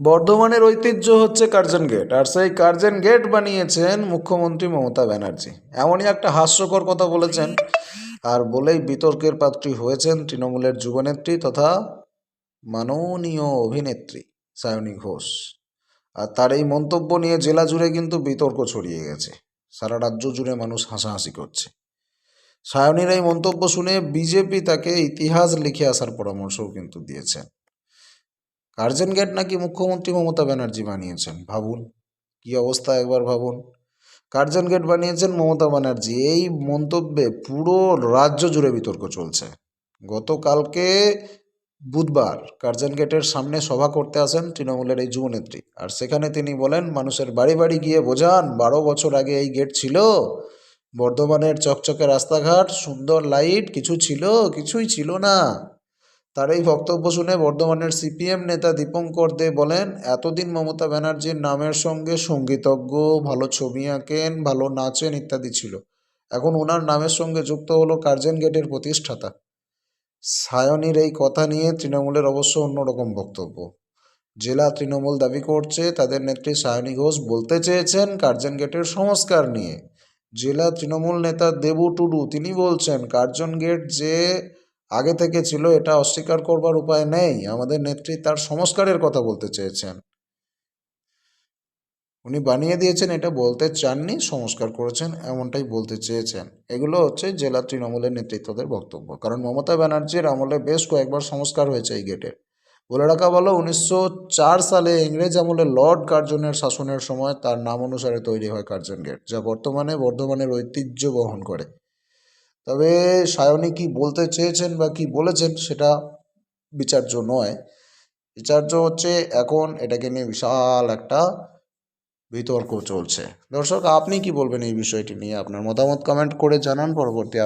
বর্ধমানের ঐতিহ্য হচ্ছে কার্জন গেট, আর সেই কার্জন গেট বানিয়েছেন মুখ্যমন্ত্রী মমতা ব্যানার্জি। এমনই একটা হাস্যকর কথা বলেছেন, আর বলেই বিতর্কের পাত্রী হয়েছেন তৃণমূলের যুবনেত্রী তথা মাননীয় অভিনেত্রী সায়নী ঘোষ। আর তার এই মন্তব্য নিয়ে জেলা জুড়ে কিন্তু বিতর্ক ছড়িয়ে গেছে। সারা রাজ্য জুড়ে মানুষ হাসাহাসি করছে। সায়নীর এই মন্তব্য শুনে বিজেপি তাকে ইতিহাস লিখে আসার পরামর্শও কিন্তু দিয়েছেন। কার্জন গেট নাকি মুখ্যমন্ত্রী মমতা ব্যানার্জি বানিয়েছেন? ভাবুন, কি অবস্থা একবার ভাবুন। কার্জন গেট বানিয়েছেন মমতা ব্যানার্জি। এই মন্তব্যে পুরো রাজ্য জুড়ে বিতর্ক চলছে। গতকালকে বুধবার কার্জন গেটের সামনে সভা করতে আসেন তৃণমূলের এই যুবনেত্রী। আর সেখানে তিনি বলেন, মানুষের বাড়ি বাড়ি গিয়ে বোঝান, বারো বছর আগে এই গেট ছিল। বর্ধমানের চকচকে রাস্তাঘাট, সুন্দর লাইট, কিছু ছিল, কিছুই ছিল না। তার এই বক্তব্য শুনে বর্ধমানের সিপিএম নেতা দীপঙ্কর দে বলেন, এতদিন মমতা ব্যানার্জির নামের সঙ্গে সঙ্গীতজ্ঞ, ভালো ছবি আঁকেন, ভালো নাচেন ইত্যাদি ছিল। এখন ওনার নামের সঙ্গে যুক্ত হলো কার্জন গেটের প্রতিষ্ঠাতা। সায়নির এই কথা নিয়ে তৃণমূলের অবশ্য অন্যরকম বক্তব্য। জেলা তৃণমূল দাবি করছে, তাদের নেত্রী সায়নী ঘোষ বলতে চেয়েছেন কার্জন গেটের সংস্কার নিয়ে। জেলা তৃণমূল নেতা দেবু টুডু, তিনি বলছেন, কার্জন গেট যে আগে থেকে ছিল, এটা অস্বীকার করবার উপায় নেই। আমাদের নেত্রী তার সংস্কারের কথা বলতে চেয়েছেন। উনি বানিয়ে দিয়েছেন, এটা বলতে চাননি, সংস্কার করেছেন, এমনটাই বলতে চেয়েছেন। এগুলো হচ্ছে জেলা তৃণমূলের নেতৃত্বদের বক্তব্য। কারণ মমতা ব্যানার্জির আমলে বেশ কয়েকবার সংস্কার হয়েছে এই গেটের বলে রাখা ভালো, উনিশশো সালে ইংরেজ আমলে লর্ড কার্জনের শাসনের সময় তার নাম অনুসারে তৈরি হয় কার্জন গেট, যা বর্তমানে বর্ধমানের ঐতিহ্য বহন করে। তবে সায়নী কি বলতে চেয়েছেন বা কি বলেছেন সেটা বিচার্য নয়। বিচার্য হচ্ছে এখন এটাকে নিয়ে বিশাল একটা বিতর্ক চলছে। দর্শক, আপনি কি বলবেন এই বিষয়টি নিয়ে? আপনার মতামত কমেন্ট করে জানান, পরবর্তী